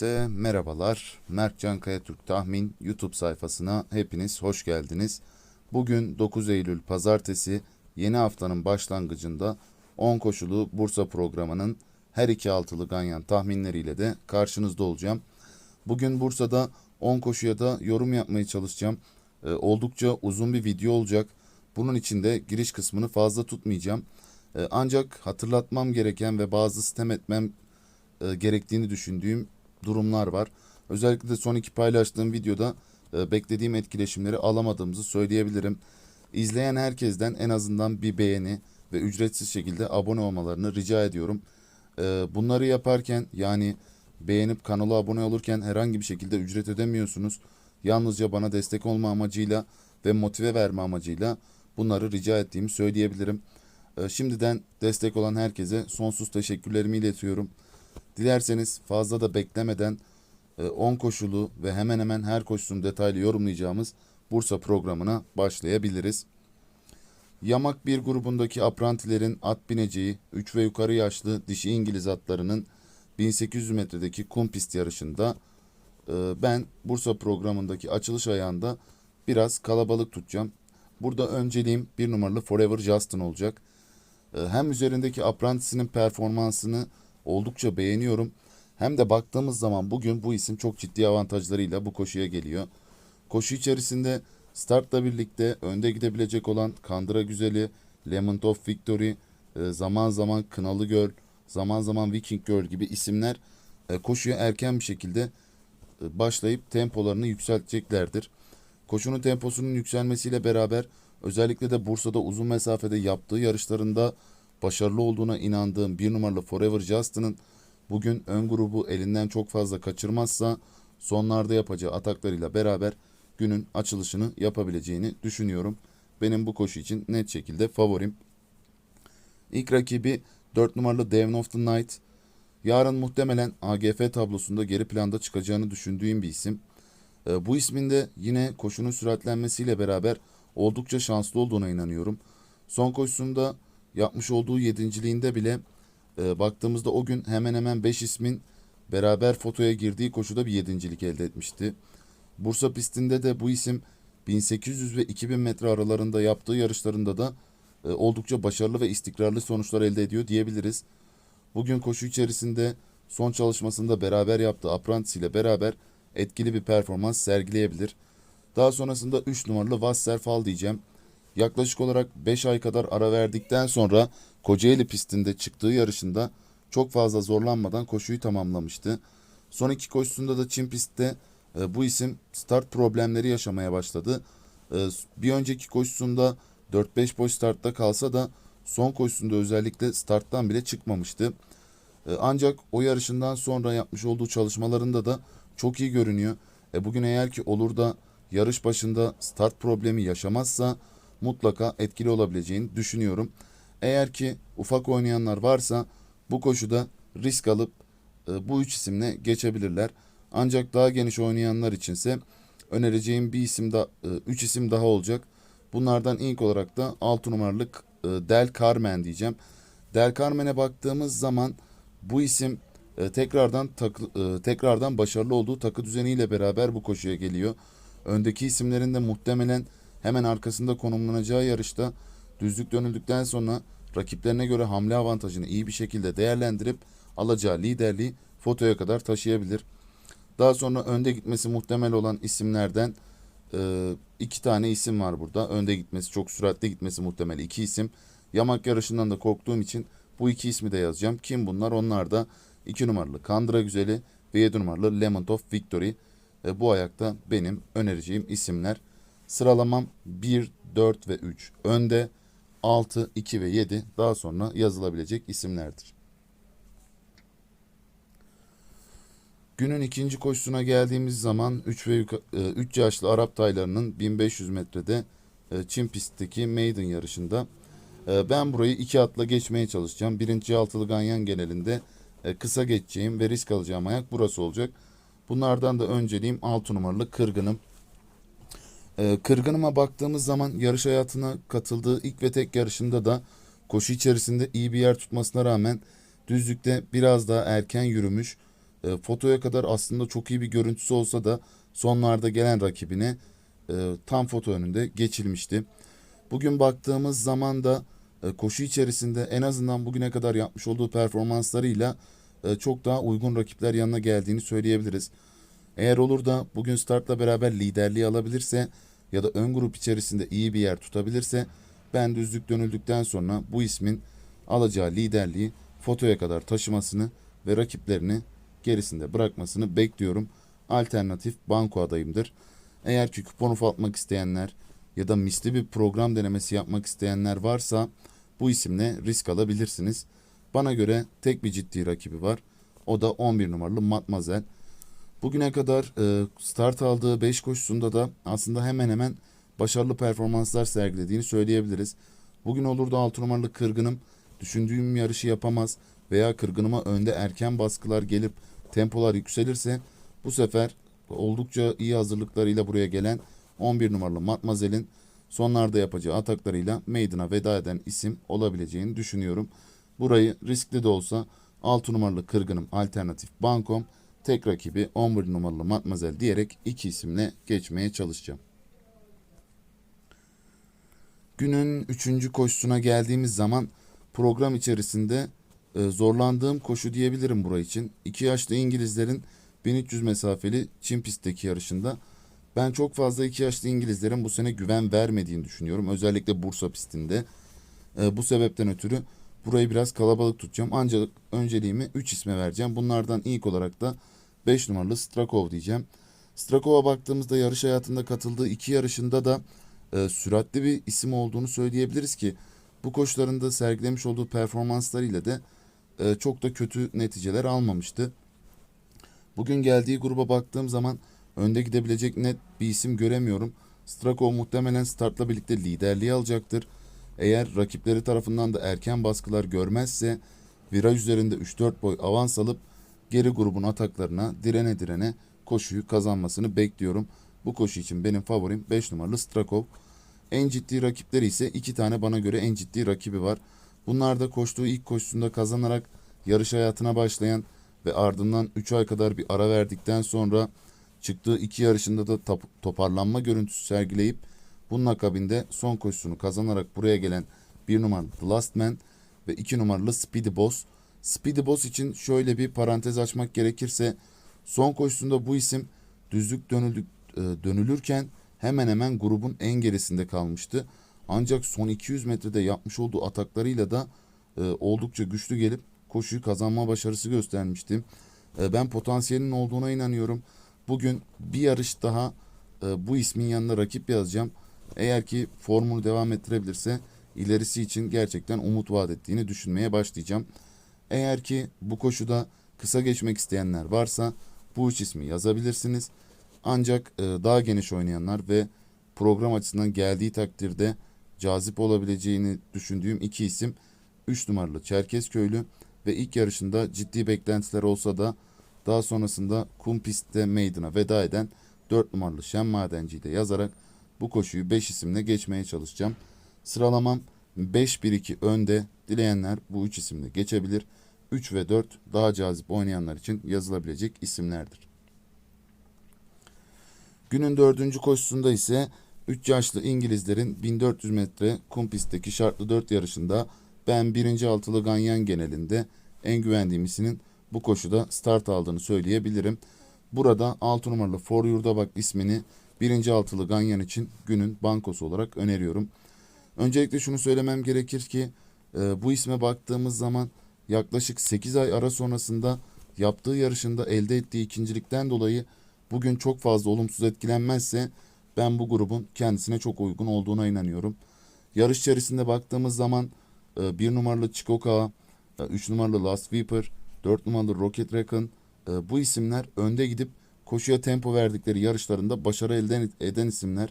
Herkese merhabalar. Mertcan Kayatürk Tahmin YouTube sayfasına hepiniz hoş geldiniz. Bugün 9 Eylül Pazartesi yeni haftanın başlangıcında 10 koşulu Bursa programının her iki altılı ganyan tahminleriyle de karşınızda olacağım. Bugün Bursa'da 10 koşuya da yorum yapmaya çalışacağım. Ee, oldukça uzun bir video olacak. Bunun için de giriş kısmını fazla tutmayacağım. Ee, ancak hatırlatmam gereken ve bazı sitem etmem e, gerektiğini düşündüğüm durumlar var. Özellikle de son iki paylaştığım videoda e, beklediğim etkileşimleri alamadığımızı söyleyebilirim. İzleyen herkesten en azından bir beğeni ve ücretsiz şekilde abone olmalarını rica ediyorum. E, bunları yaparken yani beğenip kanala abone olurken herhangi bir şekilde ücret ödemiyorsunuz. Yalnızca bana destek olma amacıyla ve motive verme amacıyla bunları rica ettiğimi söyleyebilirim. E, şimdiden destek olan herkese sonsuz teşekkürlerimi iletiyorum. Dilerseniz fazla da beklemeden e, 10 koşulu ve hemen hemen her koşusunu detaylı yorumlayacağımız Bursa programına başlayabiliriz. Yamak bir grubundaki aprantilerin at bineceği 3 ve yukarı yaşlı dişi İngiliz atlarının 1800 metredeki kum pist yarışında e, ben Bursa programındaki açılış ayağında biraz kalabalık tutacağım. Burada önceliğim bir numaralı Forever Justin olacak. E, hem üzerindeki aprantisinin performansını oldukça beğeniyorum. Hem de baktığımız zaman bugün bu isim çok ciddi avantajlarıyla bu koşuya geliyor. Koşu içerisinde startla birlikte önde gidebilecek olan Kandıra Güzeli, Lemon of Victory, e, zaman zaman Kınalı Göl, zaman zaman Viking Girl gibi isimler e, koşuya erken bir şekilde e, başlayıp tempolarını yükselteceklerdir. Koşunun temposunun yükselmesiyle beraber özellikle de Bursa'da uzun mesafede yaptığı yarışlarında başarılı olduğuna inandığım bir numaralı Forever Justin'ın bugün ön grubu elinden çok fazla kaçırmazsa sonlarda yapacağı ataklarıyla beraber günün açılışını yapabileceğini düşünüyorum. Benim bu koşu için net şekilde favorim. İlk rakibi 4 numaralı Devon of the Night. Yarın muhtemelen AGF tablosunda geri planda çıkacağını düşündüğüm bir isim. E, bu ismin de yine koşunun süratlenmesiyle beraber oldukça şanslı olduğuna inanıyorum. Son koşusunda yapmış olduğu yedinciliğinde bile e, baktığımızda o gün hemen hemen 5 ismin beraber fotoya girdiği koşuda bir yedincilik elde etmişti. Bursa pistinde de bu isim 1800 ve 2000 metre aralarında yaptığı yarışlarında da e, oldukça başarılı ve istikrarlı sonuçlar elde ediyor diyebiliriz. Bugün koşu içerisinde son çalışmasında beraber yaptığı Apprentice ile beraber etkili bir performans sergileyebilir. Daha sonrasında 3 numaralı Wasserfall diyeceğim. Yaklaşık olarak 5 ay kadar ara verdikten sonra Kocaeli pistinde çıktığı yarışında çok fazla zorlanmadan koşuyu tamamlamıştı. Son iki koşusunda da Çin pistte e, bu isim start problemleri yaşamaya başladı. E, bir önceki koşusunda 4-5 boş startta kalsa da son koşusunda özellikle starttan bile çıkmamıştı. E, ancak o yarışından sonra yapmış olduğu çalışmalarında da çok iyi görünüyor. E, bugün eğer ki olur da yarış başında start problemi yaşamazsa mutlaka etkili olabileceğini düşünüyorum. Eğer ki ufak oynayanlar varsa bu koşuda risk alıp e, bu üç isimle geçebilirler. Ancak daha geniş oynayanlar içinse önereceğim bir isim da e, üç isim daha olacak. Bunlardan ilk olarak da 6 numaralık e, Del Carmen diyeceğim. Del Carmen'e baktığımız zaman bu isim e, tekrardan takı, e, tekrardan başarılı olduğu takı düzeniyle beraber bu koşuya geliyor. Öndeki isimlerin de muhtemelen hemen arkasında konumlanacağı yarışta düzlük dönüldükten sonra rakiplerine göre hamle avantajını iyi bir şekilde değerlendirip alacağı liderliği fotoya kadar taşıyabilir. Daha sonra önde gitmesi muhtemel olan isimlerden e, iki tane isim var burada. Önde gitmesi çok süratli gitmesi muhtemel iki isim. Yamak yarışından da korktuğum için bu iki ismi de yazacağım. Kim bunlar? Onlar da 2 numaralı Kandıra Güzeli ve 7 numaralı Lemon of Victory. E, bu ayakta benim önereceğim isimler. Sıralamam 1, 4 ve 3 önde. 6, 2 ve 7 daha sonra yazılabilecek isimlerdir. Günün ikinci koşusuna geldiğimiz zaman 3 ve 3 yaşlı Arap taylarının 1500 metrede e, Çin pistteki maiden yarışında e, ben burayı iki atla geçmeye çalışacağım. Birinci altılı ganyan genelinde e, kısa geçeceğim ve risk alacağım ayak burası olacak. Bunlardan da önceliğim 6 numaralı Kırgınım. Kırgınıma baktığımız zaman yarış hayatına katıldığı ilk ve tek yarışında da koşu içerisinde iyi bir yer tutmasına rağmen düzlükte biraz daha erken yürümüş e, fotoya kadar aslında çok iyi bir görüntüsü olsa da sonlarda gelen rakibine e, tam foto önünde geçilmişti. Bugün baktığımız zaman da e, koşu içerisinde en azından bugüne kadar yapmış olduğu performanslarıyla e, çok daha uygun rakipler yanına geldiğini söyleyebiliriz. Eğer olur da bugün startla beraber liderliği alabilirse ya da ön grup içerisinde iyi bir yer tutabilirse ben düzlük dönüldükten sonra bu ismin alacağı liderliği fotoya kadar taşımasını ve rakiplerini gerisinde bırakmasını bekliyorum. Alternatif banko adayımdır. Eğer ki kupon ufaltmak isteyenler ya da misli bir program denemesi yapmak isteyenler varsa bu isimle risk alabilirsiniz. Bana göre tek bir ciddi rakibi var. O da 11 numaralı Matmazel. Bugüne kadar e, start aldığı 5 koşusunda da aslında hemen hemen başarılı performanslar sergilediğini söyleyebiliriz. Bugün olur da 6 numaralı Kırgınım düşündüğüm yarışı yapamaz veya Kırgınıma önde erken baskılar gelip tempolar yükselirse bu sefer oldukça iyi hazırlıklarıyla buraya gelen 11 numaralı Matmazel'in sonlarda yapacağı ataklarıyla Maiden'a veda eden isim olabileceğini düşünüyorum. Burayı riskli de olsa 6 numaralı Kırgınım alternatif Bankom tek rakibi 11 numaralı Matmazel diyerek iki isimle geçmeye çalışacağım. Günün üçüncü koşusuna geldiğimiz zaman program içerisinde e, zorlandığım koşu diyebilirim burayı için. İki yaşlı İngilizlerin 1300 mesafeli Çin pistteki yarışında ben çok fazla iki yaşlı İngilizlerin bu sene güven vermediğini düşünüyorum. Özellikle Bursa pistinde. E, bu sebepten ötürü burayı biraz kalabalık tutacağım. Ancak önceliğimi 3 isme vereceğim. Bunlardan ilk olarak da 5 numaralı Strakov diyeceğim. Strakov'a baktığımızda yarış hayatında katıldığı iki yarışında da e, süratli bir isim olduğunu söyleyebiliriz ki bu koşularında sergilemiş olduğu performanslarıyla da e, çok da kötü neticeler almamıştı. Bugün geldiği gruba baktığım zaman önde gidebilecek net bir isim göremiyorum. Strakov muhtemelen startla birlikte liderliği alacaktır. Eğer rakipleri tarafından da erken baskılar görmezse viraj üzerinde 3-4 boy avans alıp geri grubun ataklarına direne direne koşuyu kazanmasını bekliyorum. Bu koşu için benim favorim 5 numaralı Strakov. En ciddi rakipleri ise iki tane bana göre en ciddi rakibi var. Bunlar da koştuğu ilk koşusunda kazanarak yarış hayatına başlayan ve ardından 3 ay kadar bir ara verdikten sonra çıktığı iki yarışında da top- toparlanma görüntüsü sergileyip bunun akabinde son koşusunu kazanarak buraya gelen bir numaralı The Last Man ve iki numaralı Speedy Boss. Speedy Boss için şöyle bir parantez açmak gerekirse son koşusunda bu isim düzlük dönüldük, e, dönülürken hemen hemen grubun en gerisinde kalmıştı. Ancak son 200 metrede yapmış olduğu ataklarıyla da e, oldukça güçlü gelip koşuyu kazanma başarısı göstermişti. E, ben potansiyelinin olduğuna inanıyorum. Bugün bir yarış daha e, bu ismin yanına rakip yazacağım. Eğer ki formunu devam ettirebilirse ilerisi için gerçekten umut vaat ettiğini düşünmeye başlayacağım. Eğer ki bu koşuda kısa geçmek isteyenler varsa bu üç ismi yazabilirsiniz. Ancak e, daha geniş oynayanlar ve program açısından geldiği takdirde cazip olabileceğini düşündüğüm iki isim 3 numaralı Çerkezköylü ve ilk yarışında ciddi beklentiler olsa da daha sonrasında kum pistte Maiden'a veda eden 4 numaralı Şen Madenci'yi de yazarak bu koşuyu 5 isimle geçmeye çalışacağım. Sıralamam 5-1-2 önde. Dileyenler bu 3 isimle geçebilir. 3 ve 4 daha cazip oynayanlar için yazılabilecek isimlerdir. Günün dördüncü koşusunda ise 3 yaşlı İngilizlerin 1400 metre kum pistteki şartlı 4 yarışında ben birinci altılı ganyan genelinde en güvendiğim isminin bu koşuda start aldığını söyleyebilirim. Burada 6 numaralı For Yurdabak ismini birinci altılı ganyan için günün bankosu olarak öneriyorum. Öncelikle şunu söylemem gerekir ki e, bu isme baktığımız zaman yaklaşık 8 ay ara sonrasında yaptığı yarışında elde ettiği ikincilikten dolayı bugün çok fazla olumsuz etkilenmezse ben bu grubun kendisine çok uygun olduğuna inanıyorum. Yarış içerisinde baktığımız zaman e, numaralı Chikoka, e, üç numaralı Last Viper, dört numaralı Rocket Raccoon e, bu isimler önde gidip koşuya tempo verdikleri yarışlarında başarı elde eden isimler.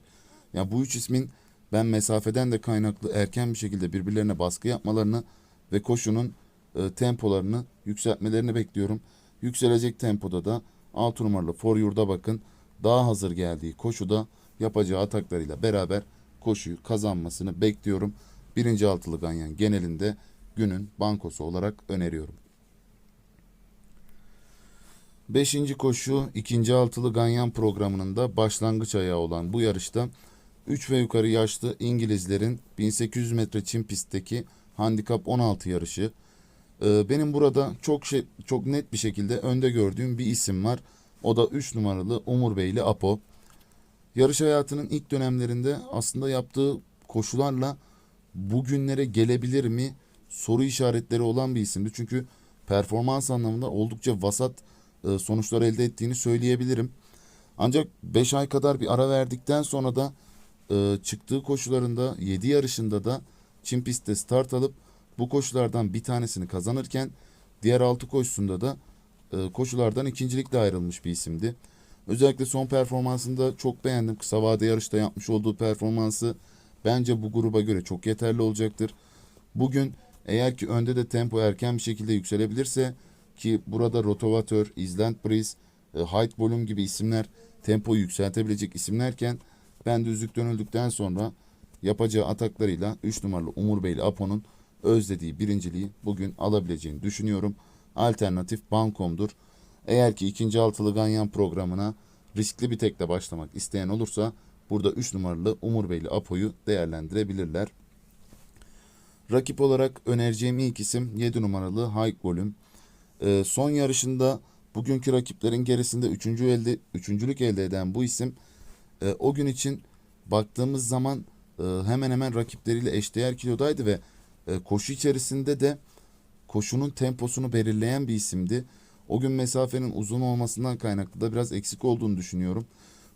Yani bu üç ismin ben mesafeden de kaynaklı erken bir şekilde birbirlerine baskı yapmalarını ve koşunun e, tempolarını yükseltmelerini bekliyorum. Yükselecek tempoda da 6 numaralı For Yurda bakın daha hazır geldiği koşuda yapacağı ataklarıyla beraber koşuyu kazanmasını bekliyorum. Birinci altılı ganyan genelinde günün bankosu olarak öneriyorum. Beşinci koşu ikinci altılı Ganyan programının da başlangıç ayağı olan bu yarışta 3 ve yukarı yaşlı İngilizlerin 1800 metre çim pistteki handikap 16 yarışı. Ee, benim burada çok şey, çok net bir şekilde önde gördüğüm bir isim var. O da 3 numaralı Umur Beyli Apo. Yarış hayatının ilk dönemlerinde aslında yaptığı koşularla bugünlere gelebilir mi soru işaretleri olan bir isimdi. Çünkü performans anlamında oldukça vasat e, sonuçlar elde ettiğini söyleyebilirim. Ancak 5 ay kadar bir ara verdikten sonra da e, çıktığı koşularında 7 yarışında da çim pistte start alıp bu koşulardan bir tanesini kazanırken diğer 6 koşusunda da e, koşulardan ikincilikle ayrılmış bir isimdi. Özellikle son performansında çok beğendim. Kısa vade yarışta yapmış olduğu performansı bence bu gruba göre çok yeterli olacaktır. Bugün eğer ki önde de tempo erken bir şekilde yükselebilirse ki burada Rotovatör, Island Breeze, Height Volume gibi isimler tempoyu yükseltebilecek isimlerken ben düzlük dönüldükten sonra yapacağı ataklarıyla 3 numaralı Umur Beyli Apo'nun özlediği birinciliği bugün alabileceğini düşünüyorum. Alternatif Bankom'dur. Eğer ki ikinci altılı Ganyan programına riskli bir tekle başlamak isteyen olursa burada 3 numaralı Umur Beyli Apo'yu değerlendirebilirler. Rakip olarak önereceğim ilk isim 7 numaralı High Volume. Ee, son yarışında bugünkü rakiplerin gerisinde üçüncü elde, üçüncülük elde eden bu isim e, o gün için baktığımız zaman e, hemen hemen rakipleriyle eşdeğer kilodaydı ve e, koşu içerisinde de koşunun temposunu belirleyen bir isimdi. O gün mesafenin uzun olmasından kaynaklı da biraz eksik olduğunu düşünüyorum.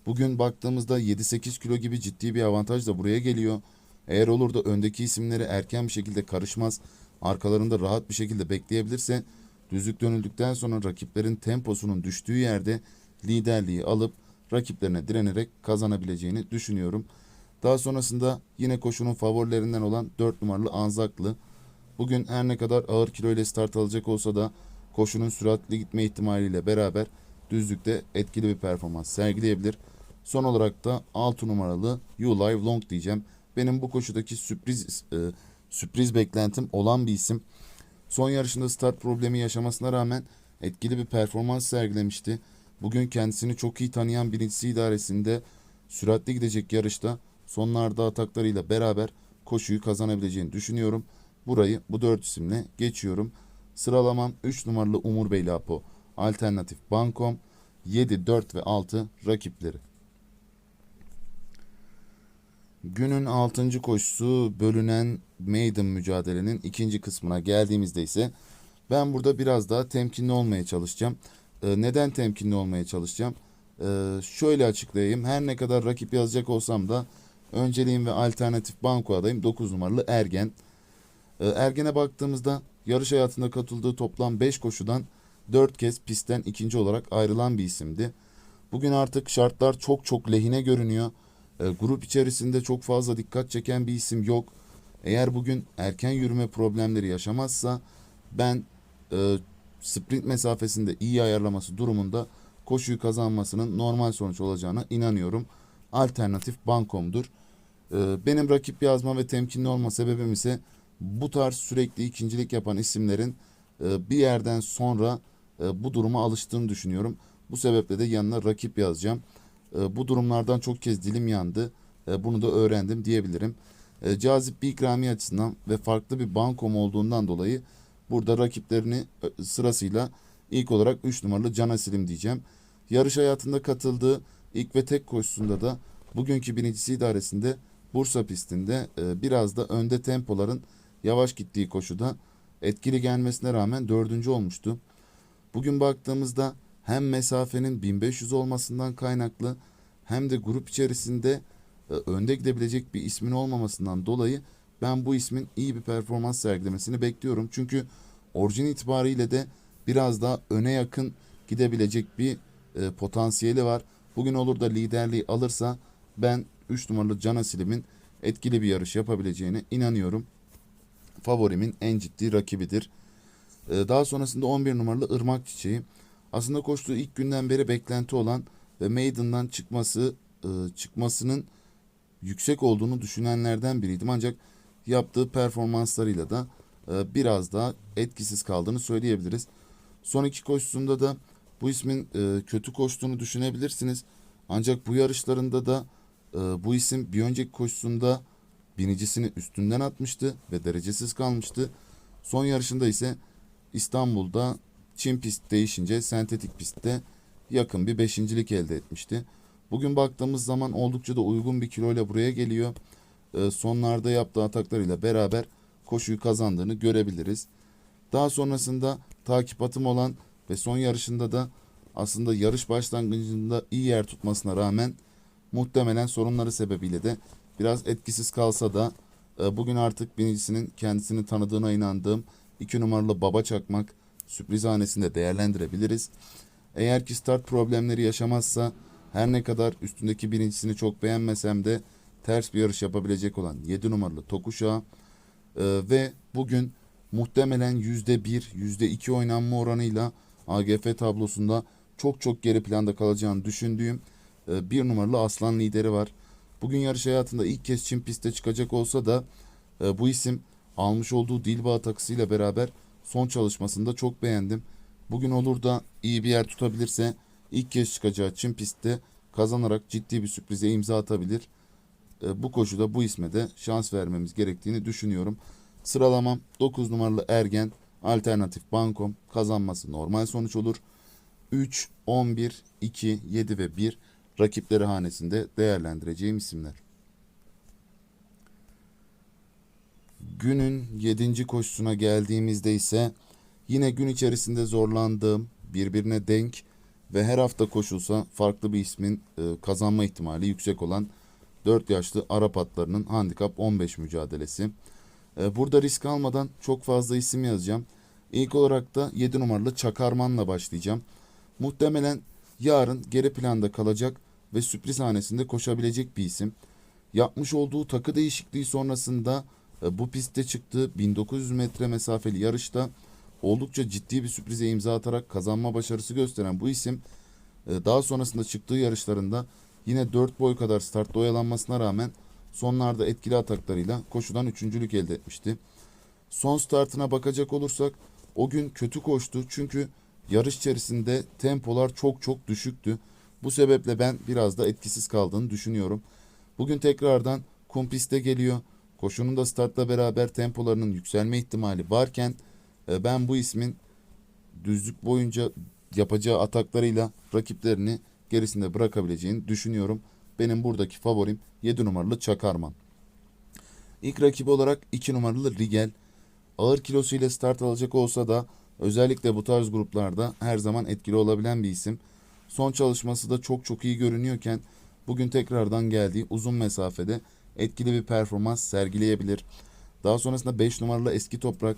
Bugün baktığımızda 7-8 kilo gibi ciddi bir avantaj da buraya geliyor. Eğer olur da öndeki isimleri erken bir şekilde karışmaz, arkalarında rahat bir şekilde bekleyebilirse düzlük dönüldükten sonra rakiplerin temposunun düştüğü yerde liderliği alıp rakiplerine direnerek kazanabileceğini düşünüyorum. Daha sonrasında yine koşunun favorilerinden olan 4 numaralı Anzaklı. Bugün her ne kadar ağır kilo ile start alacak olsa da koşunun süratli gitme ihtimaliyle beraber düzlükte etkili bir performans sergileyebilir. Son olarak da 6 numaralı You Live Long diyeceğim. Benim bu koşudaki sürpriz e, sürpriz beklentim olan bir isim. Son yarışında start problemi yaşamasına rağmen etkili bir performans sergilemişti. Bugün kendisini çok iyi tanıyan birincisi idaresinde süratli gidecek yarışta sonlarda ataklarıyla beraber koşuyu kazanabileceğini düşünüyorum. Burayı bu dört isimle geçiyorum. Sıralamam 3 numaralı Umur Beyli Apo, Alternatif Bankom, 7, 4 ve 6 rakipleri. Günün 6. koşusu bölünen maiden mücadelenin ikinci kısmına geldiğimizde ise ben burada biraz daha temkinli olmaya çalışacağım. Ee, neden temkinli olmaya çalışacağım? Ee, şöyle açıklayayım. Her ne kadar rakip yazacak olsam da önceliğim ve alternatif banko adayım 9 numaralı Ergen. Ee, Ergen'e baktığımızda yarış hayatında katıldığı toplam 5 koşudan 4 kez pistten ikinci olarak ayrılan bir isimdi. Bugün artık şartlar çok çok lehine görünüyor. Grup içerisinde çok fazla dikkat çeken bir isim yok. Eğer bugün erken yürüme problemleri yaşamazsa ben e, sprint mesafesinde iyi ayarlaması durumunda koşuyu kazanmasının normal sonuç olacağına inanıyorum. Alternatif bankomdur. E, benim rakip yazma ve temkinli olma sebebim ise bu tarz sürekli ikincilik yapan isimlerin e, bir yerden sonra e, bu duruma alıştığını düşünüyorum. Bu sebeple de yanına rakip yazacağım. E, bu durumlardan çok kez dilim yandı. E, bunu da öğrendim diyebilirim. E, cazip bir ikramiye açısından ve farklı bir bankom olduğundan dolayı burada rakiplerini e, sırasıyla ilk olarak 3 numaralı Can Asilim diyeceğim. Yarış hayatında katıldığı ilk ve tek koşusunda da bugünkü birincisi idaresinde Bursa pistinde e, biraz da önde tempoların yavaş gittiği koşuda etkili gelmesine rağmen dördüncü olmuştu. Bugün baktığımızda hem mesafenin 1500 olmasından kaynaklı hem de grup içerisinde e, önde gidebilecek bir ismin olmamasından dolayı ben bu ismin iyi bir performans sergilemesini bekliyorum. Çünkü orijin itibariyle de biraz daha öne yakın gidebilecek bir e, potansiyeli var. Bugün olur da liderliği alırsa ben 3 numaralı Can Asilim'in etkili bir yarış yapabileceğine inanıyorum. Favorimin en ciddi rakibidir. E, daha sonrasında 11 numaralı Irmak Çiçeği. Aslında koştuğu ilk günden beri beklenti olan ve Maiden'dan çıkması e, çıkmasının yüksek olduğunu düşünenlerden biriydim. Ancak yaptığı performanslarıyla da e, biraz daha etkisiz kaldığını söyleyebiliriz. Son iki koşusunda da Bu ismin e, kötü koştuğunu düşünebilirsiniz. Ancak bu yarışlarında da e, bu isim bir önceki koşusunda binicisini üstünden atmıştı ve derecesiz kalmıştı. Son yarışında ise İstanbul'da çim pist değişince sentetik pistte yakın bir beşincilik elde etmişti. Bugün baktığımız zaman oldukça da uygun bir kiloyla buraya geliyor. E, sonlarda yaptığı ataklarıyla beraber koşuyu kazandığını görebiliriz. Daha sonrasında takip atım olan ve son yarışında da aslında yarış başlangıcında iyi yer tutmasına rağmen muhtemelen sorunları sebebiyle de biraz etkisiz kalsa da e, bugün artık binicisinin kendisini tanıdığına inandığım 2 numaralı Baba Çakmak sürpriz hanesinde değerlendirebiliriz. Eğer ki start problemleri yaşamazsa her ne kadar üstündeki birincisini çok beğenmesem de ters bir yarış yapabilecek olan 7 numaralı Tokuşağı e, ve bugün muhtemelen %1, %2 oynanma oranıyla AGF tablosunda çok çok geri planda kalacağını düşündüğüm e, bir numaralı Aslan lideri var. Bugün yarış hayatında ilk kez çim pistte çıkacak olsa da e, bu isim almış olduğu Dilba takısıyla beraber son çalışmasında çok beğendim. Bugün olur da iyi bir yer tutabilirse ilk kez çıkacağı çim pistte kazanarak ciddi bir sürprize imza atabilir. E, bu koşuda bu isme de şans vermemiz gerektiğini düşünüyorum. Sıralamam 9 numaralı Ergen, alternatif Bankom kazanması normal sonuç olur. 3, 11, 2, 7 ve 1 rakipleri hanesinde değerlendireceğim isimler. Günün 7. koşusuna geldiğimizde ise yine gün içerisinde zorlandığım, birbirine denk ve her hafta koşulsa farklı bir ismin e, kazanma ihtimali yüksek olan 4 yaşlı Arap atlarının handikap 15 mücadelesi. E, burada risk almadan çok fazla isim yazacağım. İlk olarak da 7 numaralı Çakarman'la başlayacağım. Muhtemelen yarın geri planda kalacak ve sürpriz hanesinde koşabilecek bir isim. Yapmış olduğu takı değişikliği sonrasında e, bu pistte çıktığı 1900 metre mesafeli yarışta oldukça ciddi bir sürprize imza atarak kazanma başarısı gösteren bu isim e, daha sonrasında çıktığı yarışlarında yine 4 boy kadar startta oyalanmasına rağmen sonlarda etkili ataklarıyla koşudan üçüncülük elde etmişti. Son startına bakacak olursak o gün kötü koştu çünkü yarış içerisinde tempolar çok çok düşüktü. Bu sebeple ben biraz da etkisiz kaldığını düşünüyorum. Bugün tekrardan kum piste geliyor. Koşunun da startla beraber tempolarının yükselme ihtimali varken e, ben bu ismin düzlük boyunca yapacağı ataklarıyla rakiplerini gerisinde bırakabileceğini düşünüyorum. Benim buradaki favorim 7 numaralı Çakarman. İlk rakibi olarak 2 numaralı Rigel. Ağır kilosuyla start alacak olsa da özellikle bu tarz gruplarda her zaman etkili olabilen bir isim. Son çalışması da çok çok iyi görünüyorken bugün tekrardan geldiği uzun mesafede etkili bir performans sergileyebilir. Daha sonrasında 5 numaralı eski toprak.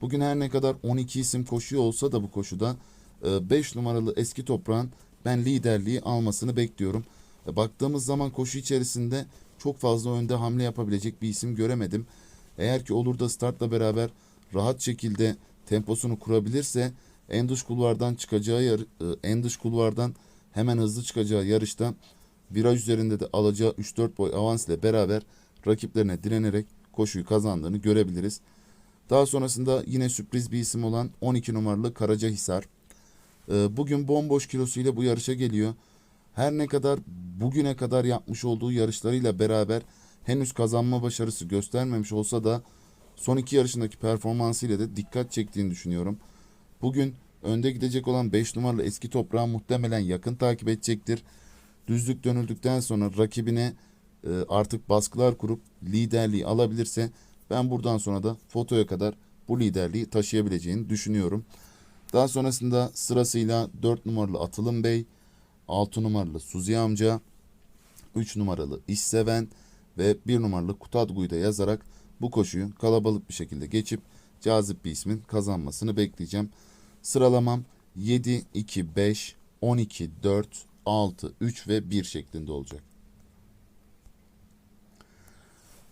Bugün her ne kadar 12 isim koşuyor olsa da bu koşuda 5 numaralı eski toprağın ben liderliği almasını bekliyorum. E, Baktığımız zaman koşu içerisinde çok fazla önde hamle yapabilecek bir isim göremedim. Eğer ki olur da startla beraber rahat şekilde temposunu kurabilirse en dış kulvardan çıkacağı yar, e, en dış kulvardan hemen hızlı çıkacağı yarışta viraj üzerinde de alacağı 3-4 boy avans ile beraber rakiplerine direnerek koşuyu kazandığını görebiliriz. Daha sonrasında yine sürpriz bir isim olan 12 numaralı Karacahisar. E, Bugün bomboş kilosuyla bu yarışa geliyor. Her ne kadar bugüne kadar yapmış olduğu yarışlarıyla beraber henüz kazanma başarısı göstermemiş olsa da son iki yarışındaki performansıyla da dikkat çektiğini düşünüyorum. Bugün önde gidecek olan 5 numaralı eski toprağı muhtemelen yakın takip edecektir. Düzlük dönüldükten sonra rakibine e, artık baskılar kurup liderliği alabilirse ben buradan sonra da fotoya kadar bu liderliği taşıyabileceğini düşünüyorum. Daha sonrasında sırasıyla 4 numaralı Atılım Bey, 6 numaralı Suzi amca, 3 numaralı İşseven ve 1 numaralı Kutadgu'yu da yazarak bu koşuyu kalabalık bir şekilde geçip cazip bir ismin kazanmasını bekleyeceğim. Sıralamam 7, 2, 5, 12, 4, 6, 3 ve 1 şeklinde olacak.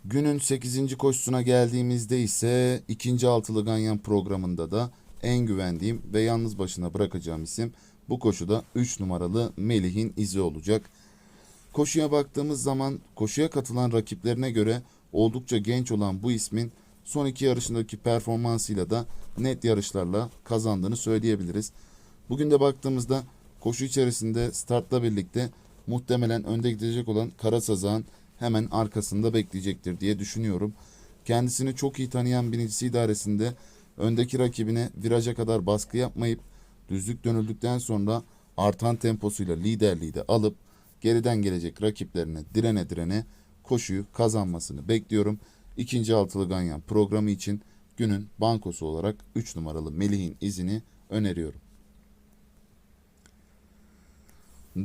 Günün 8. koşusuna geldiğimizde ise ikinci altılı ganyan programında da en güvendiğim ve yalnız başına bırakacağım isim bu koşuda 3 numaralı Melih'in izi olacak. Koşuya baktığımız zaman koşuya katılan rakiplerine göre oldukça genç olan bu ismin son iki yarışındaki performansıyla da net yarışlarla kazandığını söyleyebiliriz. Bugün de baktığımızda koşu içerisinde startla birlikte muhtemelen önde gidecek olan Karasazağ'ın hemen arkasında bekleyecektir diye düşünüyorum. Kendisini çok iyi tanıyan binicisi idaresinde öndeki rakibine viraja kadar baskı yapmayıp düzlük dönüldükten sonra artan temposuyla liderliği de alıp geriden gelecek rakiplerine direne direne koşuyu kazanmasını bekliyorum. İkinci altılı ganyan programı için günün bankosu olarak 3 numaralı Melih'in izini öneriyorum.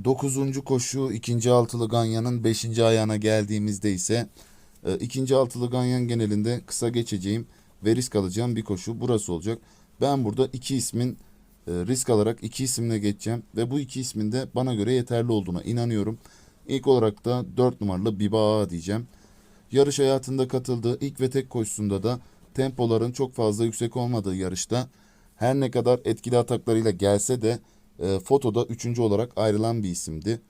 Dokuzuncu koşu ikinci altılı ganyanın beşinci ayağına geldiğimizde ise e, ikinci altılı ganyan genelinde kısa geçeceğim ve risk alacağım bir koşu burası olacak. Ben burada iki ismin e, risk alarak iki isimle geçeceğim ve bu iki ismin de bana göre yeterli olduğuna inanıyorum. İlk olarak da 4 numaralı Biba diyeceğim. Yarış hayatında katıldığı ilk ve tek koşusunda da tempoların çok fazla yüksek olmadığı yarışta her ne kadar etkili ataklarıyla gelse de e, fotoda üçüncü olarak ayrılan bir isimdi.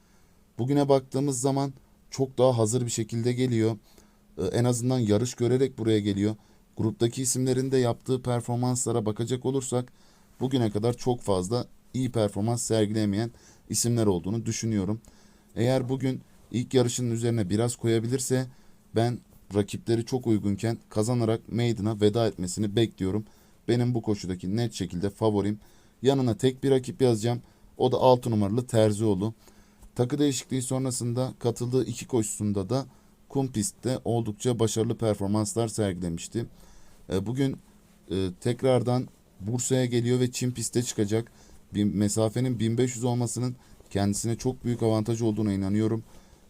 Bugüne baktığımız zaman çok daha hazır bir şekilde geliyor. E, en azından yarış görerek buraya geliyor. Gruptaki isimlerin de yaptığı performanslara bakacak olursak bugüne kadar çok fazla iyi performans sergilemeyen isimler olduğunu düşünüyorum. Eğer bugün ilk yarışının üzerine biraz koyabilirse ben rakipleri çok uygunken kazanarak Maiden'a veda etmesini bekliyorum. Benim bu koşudaki net şekilde favorim. Yanına tek bir rakip yazacağım. O da 6 numaralı Terzioğlu. Takı değişikliği sonrasında katıldığı iki koşusunda da kum pistte oldukça başarılı performanslar sergilemişti. E, Bugün e, tekrardan Bursa'ya geliyor ve Çin piste çıkacak. Bir mesafenin 1500 olmasının kendisine çok büyük avantaj olduğuna inanıyorum.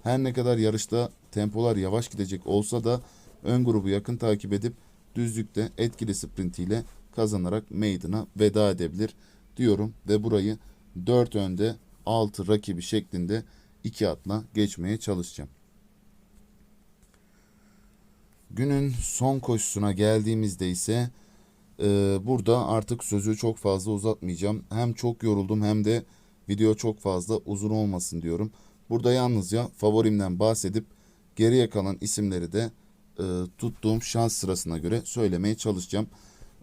Her ne kadar yarışta tempolar yavaş gidecek olsa da ön grubu yakın takip edip düzlükte etkili sprintiyle kazanarak Maiden'a veda edebilir diyorum ve burayı 4 önde 6 rakibi şeklinde 2 atla geçmeye çalışacağım. Günün son koşusuna geldiğimizde ise e, burada artık sözü çok fazla uzatmayacağım. Hem çok yoruldum hem de video çok fazla uzun olmasın diyorum. Burada yalnızca favorimden bahsedip geriye kalan isimleri de e, tuttuğum şans sırasına göre söylemeye çalışacağım.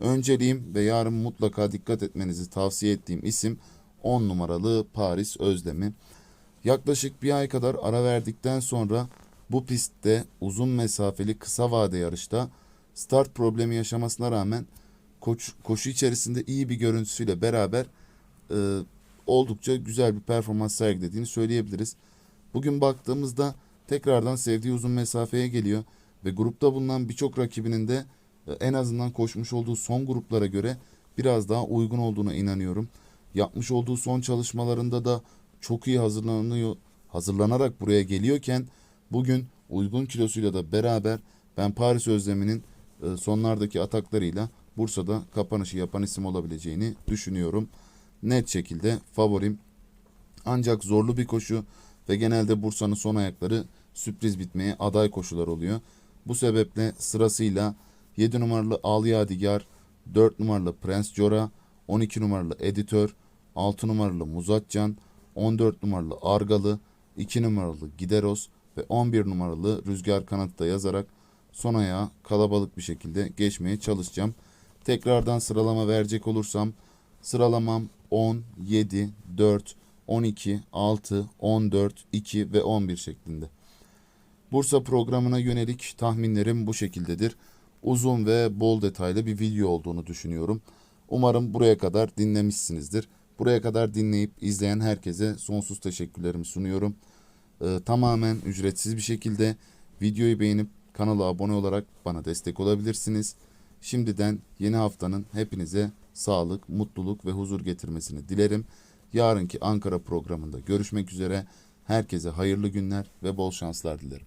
Önceliğim ve yarın mutlaka dikkat etmenizi tavsiye ettiğim isim 10 numaralı Paris Özdemir. Yaklaşık bir ay kadar ara verdikten sonra bu pistte uzun mesafeli kısa vade yarışta start problemi yaşamasına rağmen koş, koşu içerisinde iyi bir görüntüsüyle beraber e, oldukça güzel bir performans sergilediğini söyleyebiliriz. Bugün baktığımızda tekrardan sevdiği uzun mesafeye geliyor ve grupta bulunan birçok rakibinin de e, en azından koşmuş olduğu son gruplara göre biraz daha uygun olduğuna inanıyorum. Yapmış olduğu son çalışmalarında da çok iyi hazırlanıyor, hazırlanarak buraya geliyorken bugün uygun kilosuyla da beraber ben Paris Özlemi'nin e, sonlardaki ataklarıyla Bursa'da kapanışı yapan isim olabileceğini düşünüyorum. Net şekilde favorim. Ancak zorlu bir koşu ve genelde Bursa'nın son ayakları sürpriz bitmeye aday koşular oluyor. Bu sebeple sırasıyla 7 numaralı Al Yadigar, 4 numaralı Prens Cora, 12 numaralı Editör, 6 numaralı Muzatcan, 14 numaralı Argalı, 2 numaralı Gideros ve 11 numaralı Rüzgar Kanat'ta yazarak son ayağa kalabalık bir şekilde geçmeye çalışacağım. Tekrardan sıralama verecek olursam sıralamam 10, 7, 4, 12, 6, 14, 2 ve 11 şeklinde. Bursa programına yönelik tahminlerim bu şekildedir. Uzun ve bol detaylı bir video olduğunu düşünüyorum. Umarım buraya kadar dinlemişsinizdir. Buraya kadar dinleyip izleyen herkese sonsuz teşekkürlerimi sunuyorum. Ee, tamamen ücretsiz bir şekilde videoyu beğenip kanala abone olarak bana destek olabilirsiniz. Şimdiden yeni haftanın hepinize sağlık, mutluluk ve huzur getirmesini dilerim. Yarınki Ankara programında görüşmek üzere. Herkese hayırlı günler ve bol şanslar dilerim.